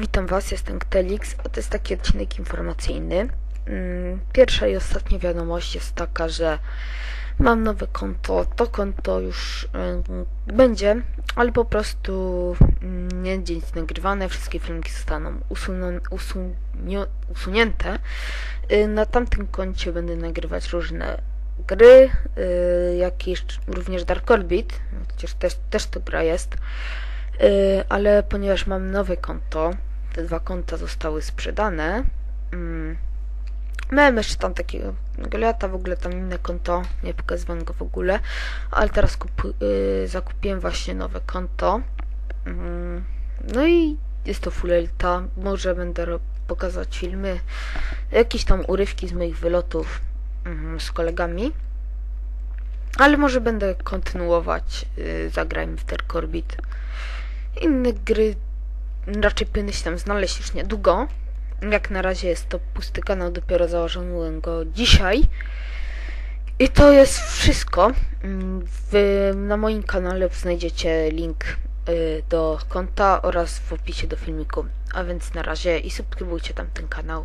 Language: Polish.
Witam Was, jestem Ktelix, a to jest taki odcinek informacyjny. Mm, Pierwsza i ostatnia wiadomość jest taka, że mam nowe konto. To konto już y, będzie, ale po prostu mm, nie nic nagrywane. Wszystkie filmiki zostaną usunięte. Y, Na tamtym koncie będę nagrywać różne gry, y, jak i jeszcze- również Dark Orbit, chociaż też, też to gra jest. Ale ponieważ mam nowe konto, te dwa konta zostały sprzedane. Mm, miałem jeszcze tam takiego Goliata, w ogóle tam inne konto, nie pokazywałem go w ogóle, ale teraz kupu, y, zakupiłem właśnie nowe konto. Mm, no i jest to Full Elita, może będę pokazać filmy, jakieś tam urywki z moich wylotów mm, z kolegami. Ale może będę kontynuować y, zagrajmy w Dark Orbit. Inne gry raczej powinny się tam znaleźć już niedługo. Jak na razie jest to pusty kanał, dopiero założyłem go dzisiaj. I to jest wszystko. W, na moim kanale znajdziecie link y, do konta oraz w opisie do filmiku. A więc na razie i subskrybujcie tam ten kanał.